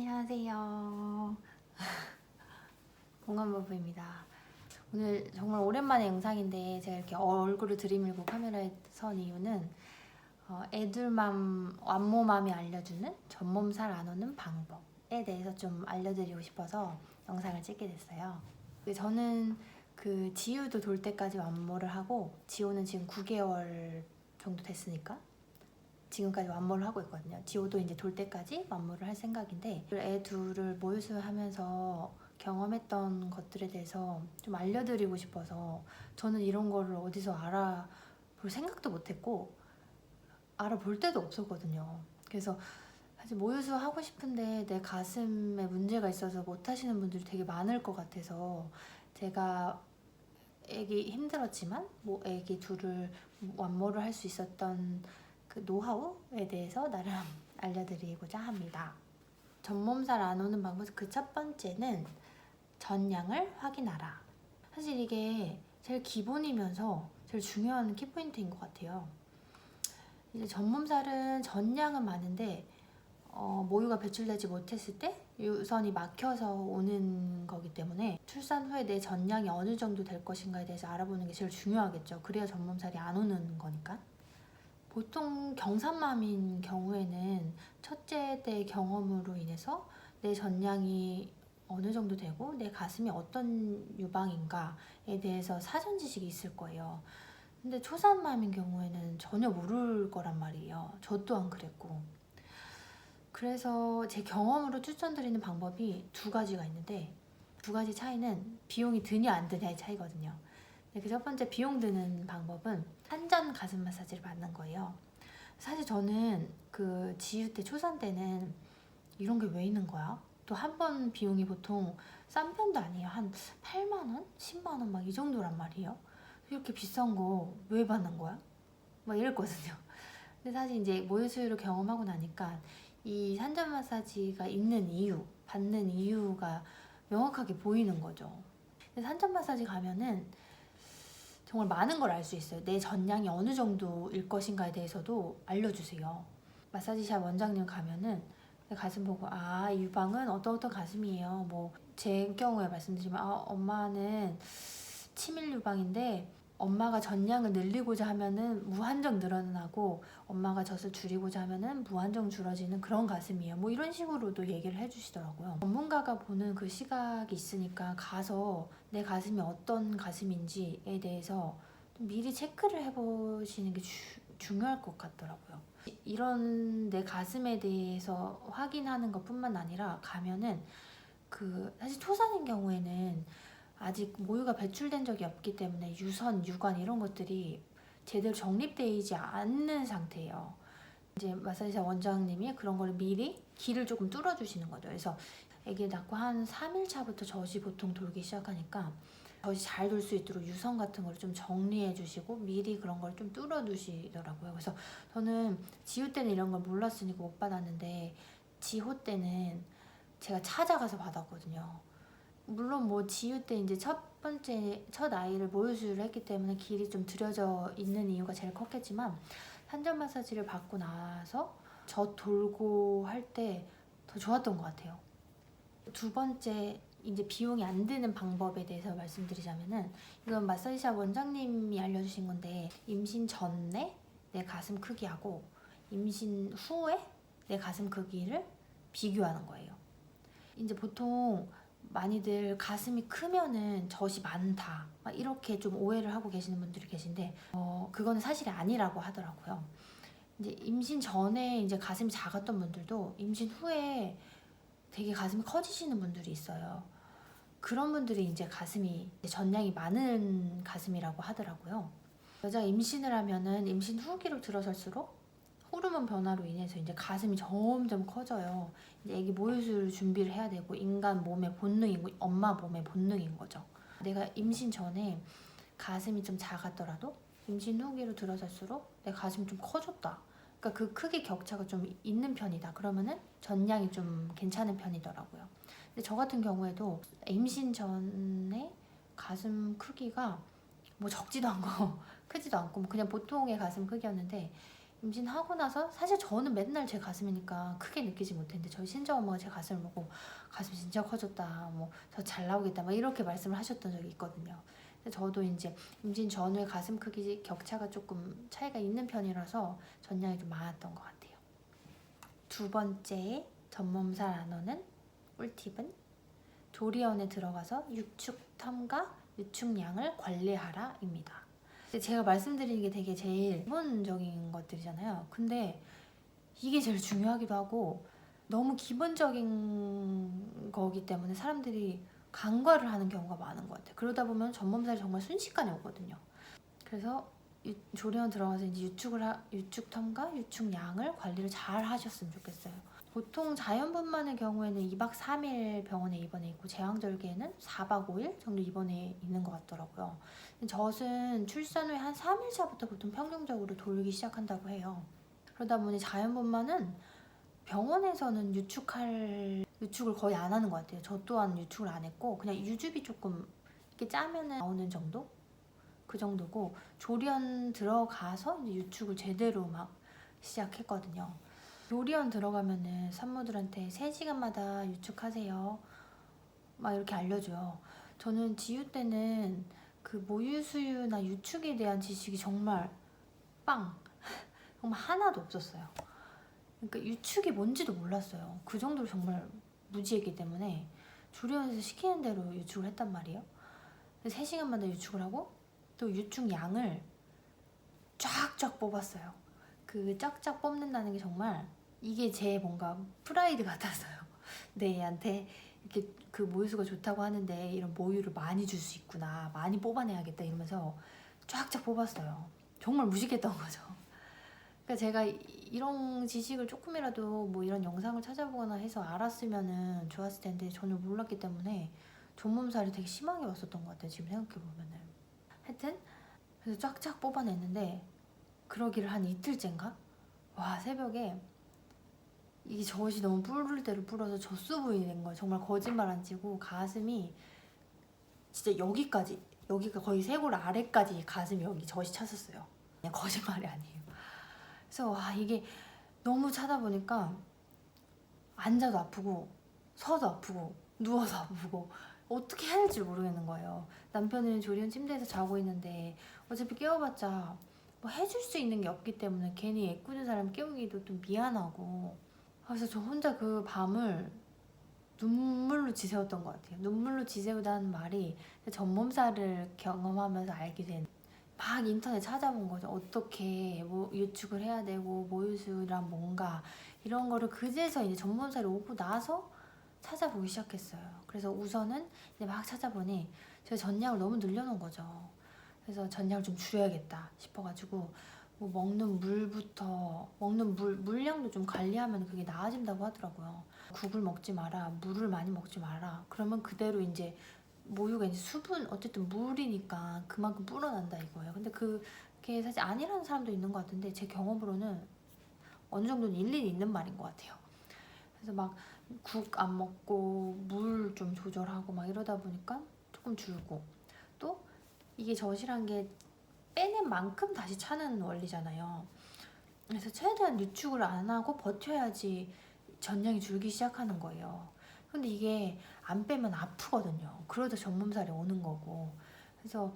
안녕하세요. 공감부부입니다. 오늘 정말 오랜만에 영상인데 제가 이렇게 얼굴을 들이밀고 카메라에 선 이유는 어, 애들맘 완모맘이 알려주는 전몸살 안 오는 방법에 대해서 좀 알려드리고 싶어서 영상을 찍게 됐어요. 그 저는 그 지우도 돌 때까지 완모를 하고 지호는 지금 9개월 정도 됐으니까 지금까지 완모를 하고 있거든요. 지호도 이제 돌 때까지 완모를 할 생각인데 애 둘을 모유수하면서 경험했던 것들에 대해서 좀 알려드리고 싶어서 저는 이런 거를 어디서 알아볼 생각도 못했고 알아볼 때도 없었거든요. 그래서 사실 모유수 하고 싶은데 내 가슴에 문제가 있어서 못 하시는 분들이 되게 많을 것 같아서 제가 애기 힘들었지만 뭐 애기 둘을 완모를 할 수 있었던 그 노하우에 대해서 나름 알려드리고자 합니다. 전몸살 안 오는 방법 그 첫 번째는 전량을 확인하라. 사실 이게 제일 기본이면서 제일 중요한 키포인트인 것 같아요. 이제 전몸살은 전량은 많은데 어, 모유가 배출되지 못했을 때 유선이 막혀서 오는 거기 때문에 출산 후에 내 전량이 어느 정도 될 것인가에 대해서 알아보는 게 제일 중요하겠죠. 그래야 전몸살이 안 오는 거니까. 보통 경산맘인 경우에는 첫째 때 경험으로 인해서 내 전량이 어느 정도 되고 내 가슴이 어떤 유방인가에 대해서 사전 지식이 있을 거예요. 근데 초산맘인 경우에는 전혀 모를 거란 말이에요. 저 또한 그랬고. 그래서 제 경험으로 추천드리는 방법이 두 가지가 있는데 두 가지 차이는 비용이 드냐 안 드냐의 차이거든요. 네, 그첫 번째 비용 드는 방법은 한전 가슴 마사지를 받는 거예요. 사실 저는 그 지유 때 초산 때는 이런 게 왜 있는 거야? 또 한 번 비용이 보통 싼 편도 아니에요. 한 8만 원, 10만 원 막 이 정도란 말이에요. 이렇게 비싼 거 왜 받는 거야? 막 이랬거든요. 근데 사실 이제 모유수유를 경험하고 나니까 이 산전 마사지가 있는 이유, 받는 이유가 명확하게 보이는 거죠. 산전 마사지 가면은 정말 많은 걸 알 수 있어요. 내 전량이 어느 정도일 것인가에 대해서도 알려주세요. 마사지샵 원장님 가면은 내 가슴 보고 아, 이 유방은 어떤 어떤 가슴이에요. 뭐 제 경우에 말씀드리면 아, 엄마는 치밀 유방인데 엄마가 전량을 늘리고자 하면은 무한정 늘어나고 엄마가 젖을 줄이고자 하면은 무한정 줄어지는 그런 가슴이에요. 뭐 이런 식으로도 얘기를 해주시더라고요. 전문가가 보는 그 시각이 있으니까 가서 내 가슴이 어떤 가슴인지에 대해서 좀 미리 체크를 해보시는 게 주, 중요할 것 같더라고요. 이런 내 가슴에 대해서 확인하는 것 뿐만 아니라 가면은 그 사실 초산인 경우에는 아직 모유가 배출된 적이 없기 때문에 유선, 유관 이런 것들이 제대로 정립되지 않는 상태예요. 이제 마사지사 원장님이 그런 걸 미리 길을 조금 뚫어 주시는 거죠. 그래서 아기 낳고 한 3일 차부터 젖이 보통 돌기 시작하니까 젖이 잘 돌 수 있도록 유선 같은 걸 좀 정리해 주시고 미리 그런 걸 좀 뚫어 두시더라고요. 그래서 저는 지호 때는 이런 걸 몰랐으니까 못 받았는데 지호 때는 제가 찾아가서 받았거든요. 물론 뭐 지유 때 이제 첫 번째 첫 아이를 모유수유를 했기 때문에 길이 좀 들여져 있는 이유가 제일 컸겠지만 산전 마사지를 받고 나서 저 돌고 할 때 더 좋았던 것 같아요. 두 번째 이제 비용이 안 드는 방법에 대해서 말씀드리자면은 이건 마사지샵 원장님이 알려주신 건데 임신 전에 내 가슴 크기하고 임신 후에 내 가슴 크기를 비교하는 거예요. 이제 보통 많이들 가슴이 크면은 젖이 많다 막 이렇게 좀 오해를 하고 계시는 분들이 계신데 어 그거는 사실이 아니라고 하더라고요. 이제 임신 전에 이제 가슴이 작았던 분들도 임신 후에 되게 가슴이 커지시는 분들이 있어요. 그런 분들이 이제 가슴이 전량이 많은 가슴이라고 하더라고요. 여자가 임신을 하면은 임신 후기로 들어설수록 호르몬 변화로 인해서 이제 가슴이 점점 커져요. 이제 애기 모유수를 준비를 해야 되고 인간 몸의 본능이고 엄마 몸의 본능인 거죠. 내가 임신 전에 가슴이 좀 작았더라도 임신 후기로 들어설수록 내 가슴이 좀 커졌다. 그러니까 그 크기 격차가 좀 있는 편이다. 그러면은 전량이 좀 괜찮은 편이더라고요. 근데 저 같은 경우에도 임신 전에 가슴 크기가 뭐 적지도 않고 크지도 않고 뭐 그냥 보통의 가슴 크기였는데 임신하고 나서 사실 저는 맨날 제 가슴이니까 크게 느끼지 못했는데 저희 친정 엄마가 제 가슴을 보고 가슴이 진짜 커졌다 뭐더잘 나오겠다 막 이렇게 말씀을 하셨던 적이 있거든요. 저도 이제 임신 전후에 가슴 크기 격차가 조금 차이가 있는 편이라서 전량이 좀 많았던 것 같아요. 두 번째 전몸살 안어는 꿀팁은 조리원에 들어가서 유축 텀과 유축량을 관리하라입니다. 제가 말씀드리는 게 되게 제일 기본적인 것들이잖아요. 근데 이게 제일 중요하기도 하고 너무 기본적인 거기 때문에 사람들이 간과를 하는 경우가 많은 것 같아요. 그러다 보면 전몸살이 정말 순식간에 오거든요. 그래서 유- 조리원 들어가서 이제 유축을 하, 유축 텀과 유축량을 관리를 잘 하셨으면 좋겠어요. 보통 자연분만의 경우에는 2박 3일 병원에 입원해 있고 제왕절개에는 4박 5일 정도 입원해 있는 것 같더라고요. 젖은 출산 후에 한 3일 차부터 보통 평균적으로 돌기 시작한다고 해요. 그러다 보니 자연분만은 병원에서는 유축할 유축을 거의 안 하는 것 같아요. 저 또한 유축을 안 했고 그냥 유즙이 조금 이렇게 짜면은 나오는 정도 그 정도고 조리원 들어가서 이제 유축을 제대로 막 시작했거든요. 조리원 들어가면은 산모들한테 3시간마다 유축하세요. 막 이렇게 알려줘요. 저는 지유 때는 그 모유수유나 유축에 대한 지식이 정말 빵 정말 하나도 없었어요. 그러니까 유축이 뭔지도 몰랐어요. 그 정도로 정말 무지했기 때문에 조리원에서 시키는 대로 유축을 했단 말이에요. 3시간마다 유축을 하고 또 유축 양을 쫙쫙 뽑았어요. 그 쫙쫙 뽑는다는 게 정말 이게 제 뭔가 프라이드 같았어요. 내 애한테 이렇게 그 모유수가 좋다고 하는데 이런 모유를 많이 줄 수 있구나. 많이 뽑아내야겠다 이러면서 쫙쫙 뽑았어요. 정말 무식했던 거죠. 그러니까 제가 이- 이런 지식을 조금이라도 뭐 이런 영상을 찾아보거나 해서 알았으면은 좋았을 텐데 전혀 몰랐기 때문에 전몸살이 되게 심하게 왔었던 것 같아요. 지금 생각해 보면은. 하여튼 그래서 쫙쫙 뽑아냈는데 그러기를 한 이틀째인가? 와 새벽에 이게 젖이 너무 뿌를 대로 불어서 젖수 부위 된 거예요. 정말 거짓말 안 치고 가슴이 진짜 여기까지 여기가 거의 쇄골 아래까지 가슴이 여기 젖이 찼었어요. 그냥 거짓말이 아니에요. 그래서 와 이게 너무 차다 보니까 앉아도 아프고 서도 아프고 누워서 아프고 어떻게 해야 될지 모르겠는 거예요. 남편은 조리원 침대에서 자고 있는데 어차피 깨워봤자 뭐 해줄 수 있는 게 없기 때문에 괜히 애꿎은 사람 깨우기도 좀 미안하고 그래서 저 혼자 그 밤을 눈물로 지새웠던 것 같아요. 눈물로 지새우다는 말이 전몸살을 경험하면서 알게 된. 막 인터넷 찾아본 거죠. 어떻게 뭐 유축을 해야 되고 모유수유란 뭔가 이런 거를 그제서 이제 전몸살이 오고 나서 찾아보기 시작했어요. 그래서 우선은 이제 막 찾아보니 제가 전량을 너무 늘려놓은 거죠. 그래서 전량을 좀 줄여야겠다 싶어가지고 뭐 먹는 물부터 먹는 물 물량도 좀 관리하면 그게 나아진다고 하더라고요. 국을 먹지 마라, 물을 많이 먹지 마라. 그러면 그대로 이제 모유가 이제 수분 어쨌든 물이니까 그만큼 불어난다 이거예요. 근데 그게 사실 아니라는 사람도 있는 것 같은데 제 경험으로는 어느 정도는 일리는 있는 말인 것 같아요. 그래서 막 국 안 먹고 물 좀 조절하고 막 이러다 보니까 조금 줄고 또 이게 젖이란 게 빼낸 만큼 다시 차는 원리잖아요. 그래서 최대한 유축을 안 하고 버텨야지 전량이 줄기 시작하는 거예요. 근데 이게 안 빼면 아프거든요. 그러다 전몸살이 오는 거고. 그래서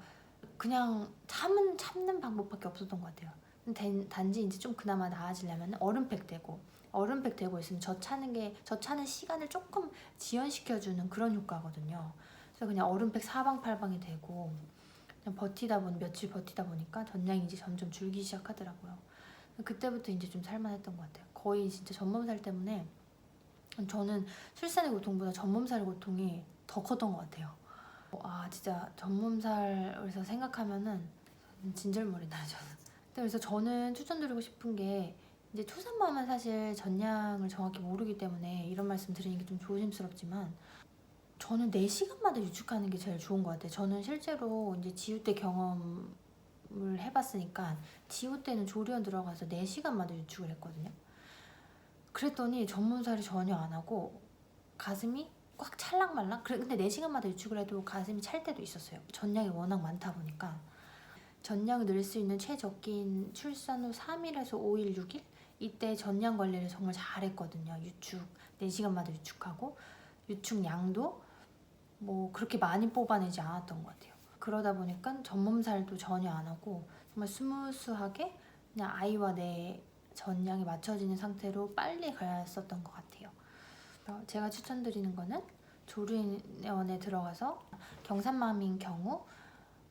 그냥 참은 참는 방법밖에 없었던 것 같아요. 단- 단지 이제 좀 그나마 나아지려면 얼음팩 대고 얼음팩 대고 있으면 저 차는 게저 차는 시간을 조금 지연시켜주는 그런 효과거든요. 그래서 그냥 얼음팩 사방팔방에 대고 그냥 버티다 보니 며칠 버티다 보니까 전량이 이제 점점 줄기 시작하더라고요. 그때부터 이제 좀 살만했던 것 같아요. 거의 진짜 전몸살 때문에 저는 출산의 고통보다 전몸살 고통이 더 컸던 것 같아요. 아 진짜 전몸살에서 생각하면은 진절머리 저는. 그래서 저는 추천드리고 싶은 게 이제 초산맘은 사실 전량을 정확히 모르기 때문에 이런 말씀 드리는 게 좀 조심스럽지만 저는 4시간마다 유축하는 게 제일 좋은 것 같아요. 저는 실제로 이제 지우 때 경험을 해봤으니까 지우 때는 조리원 들어가서 4시간마다 유축을 했거든요. 그랬더니 전문살이 전혀 안 하고 가슴이 꽉 찰랑말랑. 근데 4시간마다 유축을 해도 가슴이 찰 때도 있었어요. 전량이 워낙 많다 보니까 전량을 늘 수 있는 최적기인 출산 후 3일에서 5일, 6일 이때 전량 관리를 정말 잘했거든요. 유축 4시간마다 유축하고 유축량도 뭐 그렇게 많이 뽑아내지 않았던 것 같아요. 그러다 보니까 전몸살도 전혀 안 하고 정말 스무스하게 그냥 아이와 내 전량이 맞춰지는 상태로 빨리 갔었던 것 같아요. 어, 제가 추천드리는 거는 조리원에 들어가서 경산맘인 경우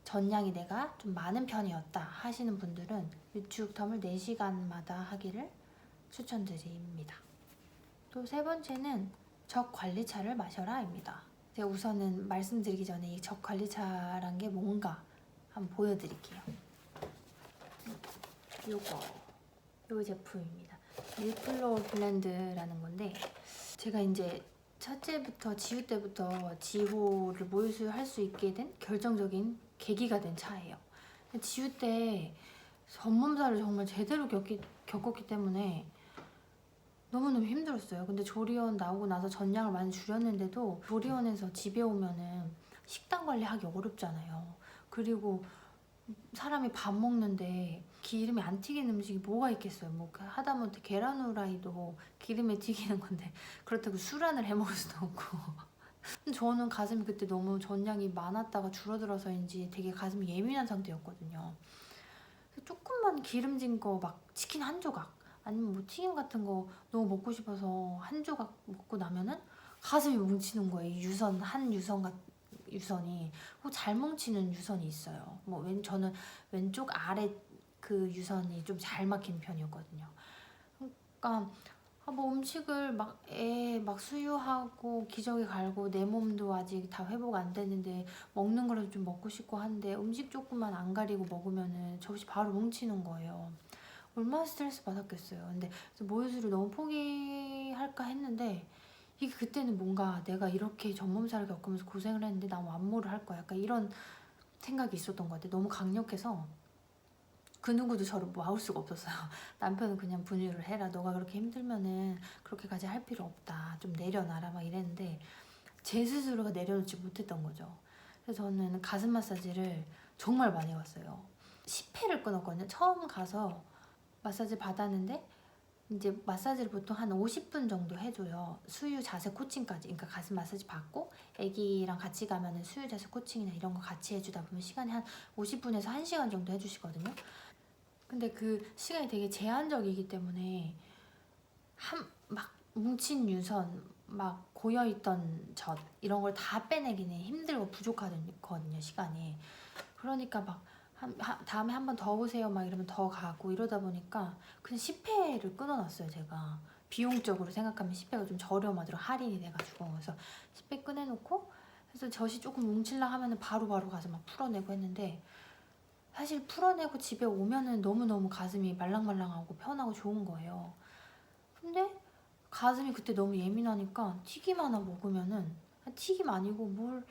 전량이 내가 좀 많은 편이었다 하시는 분들은 유축 텀을 4시간마다 하기를 추천드립니다. 또 세 번째는 적 관리차를 마셔라입니다. 우선은 말씀드리기 전에 이 적 관리차란 게 뭔가 한번 보여드릴게요. 요거 요 제품입니다. 밀플로우 블렌드라는 건데 제가 이제 첫째부터 지우 때부터 지호를 모유수유할 수 있게 된 결정적인 계기가 된 차예요. 지우 때 전몸살을 정말 제대로 겪기, 겪었기 때문에 너무너무 힘들었어요. 근데 조리원 나오고 나서 전량을 많이 줄였는데도 조리원에서 집에 오면은 식단 관리하기 어렵잖아요. 그리고 사람이 밥 먹는데 기름이 안 튀긴 음식이 뭐가 있겠어요. 뭐 하다못해 계란 후라이도 기름에 튀기는 건데 그렇다고 술안을 해 먹을 수도 없고. 저는 가슴이 그때 너무 전량이 많았다가 줄어들어서인지 되게 가슴이 예민한 상태였거든요. 조금만 기름진 거 막 치킨 한 조각 아니면 뭐 튀김 같은 거 너무 먹고 싶어서 한 조각 먹고 나면은 가슴이 뭉치는 거예요. 이 유선 한 유선 같 유선이 꼭잘 뭉치는 유선이 있어요. 뭐 왼 저는 왼쪽 아래 그 유선이 좀 잘 막힌 편이었거든요. 그러니까 아, 뭐 음식을 막애막 수유하고 기저귀 갈고 내 몸도 아직 다 회복 안 됐는데 먹는 거라도 좀 먹고 싶고 한데 음식 조금만 안 가리고 먹으면은 접시 바로 뭉치는 거예요. 얼마나 스트레스 받았겠어요. 근데 모유수를 너무 포기할까 했는데 이게 그때는 뭔가 내가 이렇게 전몸살을 겪으면서 고생을 했는데 나 완모를 할 거야. 약간 이런 생각이 있었던 것 같아요. 너무 강력해서 그 누구도 저를 막을 수가 없었어요. 남편은 그냥 분유를 해라. 너가 그렇게 힘들면은 그렇게까지 할 필요 없다. 좀 내려놔라 막 이랬는데 제 스스로가 내려놓지 못했던 거죠. 그래서 저는 가슴 마사지를 정말 많이 갔어요. 10회를 끊었거든요. 처음 가서 마사지 받았는데 이제 마사지를 보통 한 50분 정도 해줘요. 수유 자세 코칭까지. 그러니까 가슴 마사지 받고 아기랑 같이 가면은 수유 자세 코칭이나 이런 거 같이 해주다 보면 시간이 한 50분에서 1시간 정도 해주시거든요. 근데 그 시간이 되게 제한적이기 때문에 한 막 뭉친 유선, 막 고여있던 젖 이런 걸 다 빼내기는 힘들고 부족하거든요 시간이. 그러니까 막 한, 하, 다음에 한 번 더 오세요. 막 이러면 더 가고 이러다 보니까 그냥 10회를 끊어놨어요 제가. 비용적으로 생각하면 10회가 좀 저렴하더라고 할인이 돼가지고. 그래서 10회 꺼내놓고 그래서 젖이 조금 뭉칠라 하면은 바로바로 가서 막 풀어내고 했는데 사실 풀어내고 집에 오면은 너무너무 가슴이 말랑말랑하고 편하고 좋은 거예요. 근데 가슴이 그때 너무 예민하니까 튀김 하나 먹으면은 튀김 아니고 뭘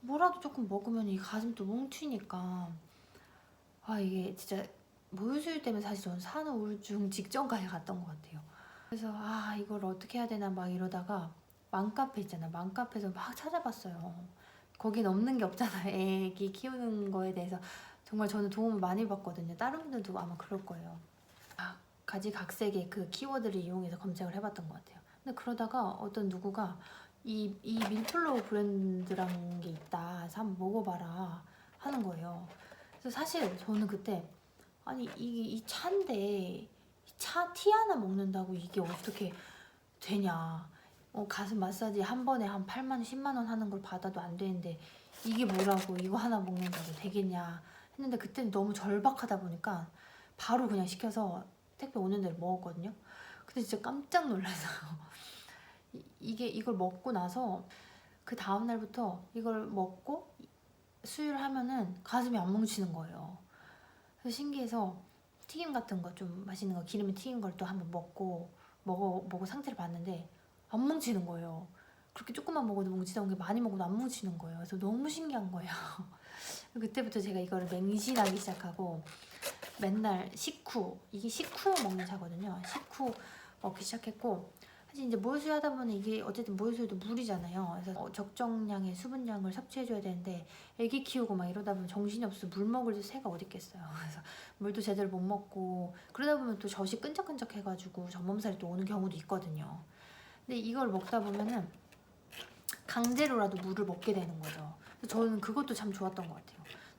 뭐라도 조금 먹으면 이 가슴 또 뭉치니까 아 이게 진짜 모유수유 때문에 사실 저는 산후 우울증 직전까지 갔던 것 같아요. 그래서 아 이걸 어떻게 해야 되나 막 이러다가 맘카페 있잖아. 맘카페에서 막 찾아봤어요. 거긴 없는 게 없잖아요. 애기 키우는 거에 대해서 정말 저는 도움을 많이 받거든요. 다른 분들도 아마 그럴 거예요. 아, 가지각색의 그 키워드를 이용해서 검색을 해봤던 것 같아요. 근데 그러다가 어떤 누구가 이, 이 밀플로우 브랜드라는 게 있다. 한번 먹어봐라 하는 거예요. 그래서 사실 저는 그때 아니 이게 이 차인데 차 티 하나 먹는다고 이게 어떻게 되냐. 어, 가슴 마사지 한 번에 한 8만 원, 10만 원 하는 걸 받아도 안 되는데 이게 뭐라고 이거 하나 먹는다고 되겠냐 했는데 그때는 너무 절박하다 보니까 바로 그냥 시켜서 택배 오는 대로 먹었거든요. 근데 진짜 깜짝 놀라서 이- 이게 이걸 먹고 나서 그 다음 날부터 이걸 먹고 수유를 하면은 가슴이 안 뭉치는 거예요. 그래서 신기해서 튀김 같은 거 좀 맛있는 거 기름에 튀긴 걸 또 한번 먹고 먹어 먹고 상태를 봤는데 안 뭉치는 거예요. 그렇게 조금만 먹어도 뭉치던 게 많이 먹어도 안 뭉치는 거예요. 그래서 너무 신기한 거예요. 그때부터 제가 이거를 맹신하기 시작하고 맨날 식후 이게 식후 먹는 차거든요. 식후 먹기 시작했고 사실 이제 모유수유 하다 보면 이게 어쨌든 모유수유도 물이잖아요. 그래서 어, 적정량의 수분량을 섭취해줘야 되는데 애기 키우고 막 이러다 보면 정신이 없어 물 먹을 새가 어디 있겠어요. 그래서 물도 제대로 못 먹고 그러다 보면 또 젖이 끈적끈적해가지고 전몸살이 또 오는 경우도 있거든요. 근데 이걸 먹다 보면은 강제로라도 물을 먹게 되는 거죠. 저는 그것도 참 좋았던 것 같아요.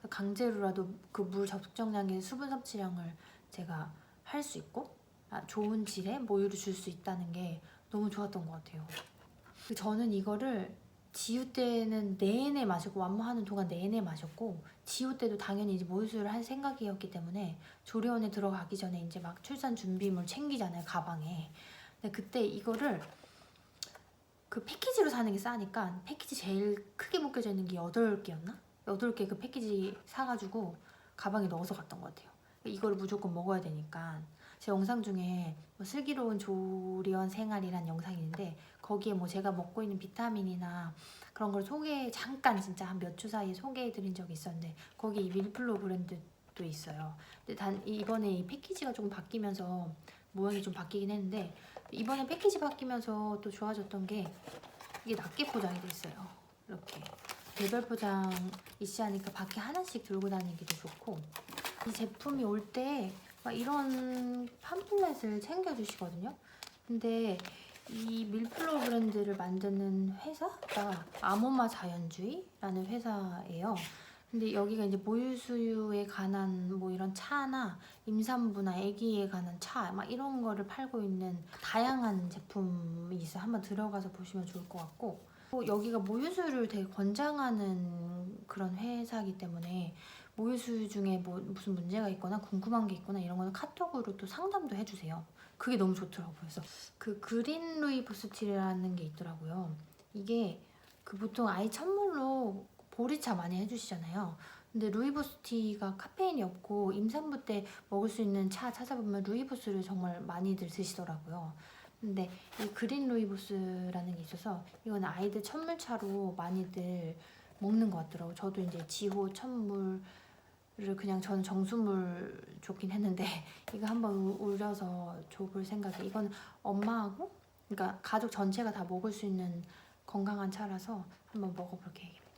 강제로라도 그 물 적정량의 수분 섭취량을 제가 할 수 있고 아, 좋은 질의 모유를 줄 수 있다는 게 너무 좋았던 것 같아요. 그 저는 이거를 지우 때는 내내 마셨고 완모하는 동안 내내 마셨고 지우 때도 당연히 이제 모유수유를 할 생각이었기 때문에 조리원에 들어가기 전에 이제 막 출산 준비물 챙기잖아요 가방에. 근데 그때 이거를 그 패키지로 사는 게 싸니까 패키지 제일 크게 묶여져 있는 게 8개였나? 8개 그 패키지 사가지고 가방에 넣어서 갔던 것 같아요. 이걸 무조건 먹어야 되니까 제 영상 중에 뭐 슬기로운 조리원 생활이란 영상이 있는데 거기에 뭐 제가 먹고 있는 비타민이나 그런 걸 소개 잠깐 진짜 한 몇 주 사이에 소개해 드린 적이 있었는데 거기 이 밀플로 브랜드도 있어요. 근데 단 이번에 이 패키지가 조금 바뀌면서 모양이 좀 바뀌긴 했는데 이번에 패키지 바뀌면서 또 좋아졌던 게 이게 낱개 포장이 돼 있어요. 이렇게 개별 포장 이시하니까 밖에 하나씩 들고 다니기도 좋고 이 제품이 올 때 막 이런 팜플렛을 챙겨주시거든요. 근데 이 밀플로 브랜드를 만드는 회사가 아모마 자연주의라는 회사예요. 근데 여기가 이제 모유수유에 관한 뭐 이런 차나 임산부나 아기에 관한 차 막 이런 거를 팔고 있는 다양한 제품이 있어요. 한번 들어가서 보시면 좋을 것 같고 또 여기가 모유수유를 되게 권장하는 그런 회사이기 때문에 모유수유 중에 뭐 무슨 문제가 있거나 궁금한 게 있거나 이런 거는 카톡으로 또 상담도 해주세요. 그게 너무 좋더라고요. 그래서 그 그린 루이 보스티라는 게 있더라고요. 이게 그 보통 아이 선물로 보리차 많이 해주시잖아요. 근데 루이보스티가 카페인이 없고 임산부 때 먹을 수 있는 차 찾아보면 루이보스를 정말 많이들 드시더라고요. 근데 이 그린 루이보스라는 게 있어서 이건 아이들 천물차로 많이들 먹는 것 같더라고요. 저도 이제 지호 천물 을 그냥 저는 정수물 줬긴 했는데 이거 한번 우- 우려서 줘볼 생각에 이건 엄마하고 그러니까 가족 전체가 다 먹을 수 있는 건강한 차라서 한번 먹어볼 계획입니다.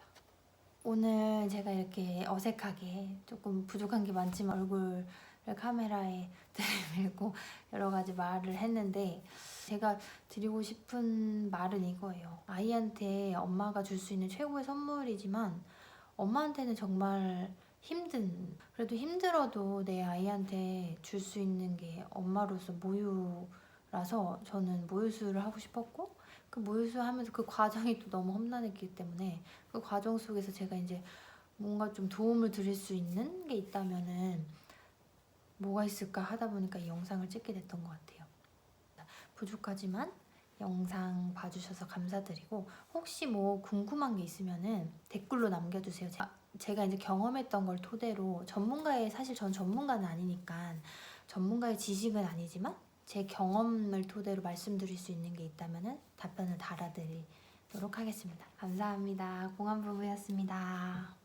오늘 제가 이렇게 어색하게 조금 부족한 게 많지만 얼굴을 카메라에 들이밀고 여러 가지 말을 했는데 제가 드리고 싶은 말은 이거예요. 아이한테 엄마가 줄 수 있는 최고의 선물이지만 엄마한테는 정말 힘든 그래도 힘들어도 내 아이한테 줄 수 있는 게 엄마로서 모유라서 저는 모유수유를 하고 싶었고 그 모유수유 하면서 그 과정이 또 너무 험난했기 때문에 그 과정 속에서 제가 이제 뭔가 좀 도움을 드릴 수 있는 게 있다면은 뭐가 있을까 하다 보니까 이 영상을 찍게 됐던 것 같아요. 부족하지만 영상 봐주셔서 감사드리고 혹시 뭐 궁금한 게 있으면은 댓글로 남겨주세요. 제- 제가 이제 경험했던 걸 토대로 전문가의 사실 전 전문가는 아니니까 전문가의 지식은 아니지만 제 경험을 토대로 말씀드릴 수 있는 게 있다면은 답변을 달아드리도록 하겠습니다. 감사합니다. 공안부부였습니다.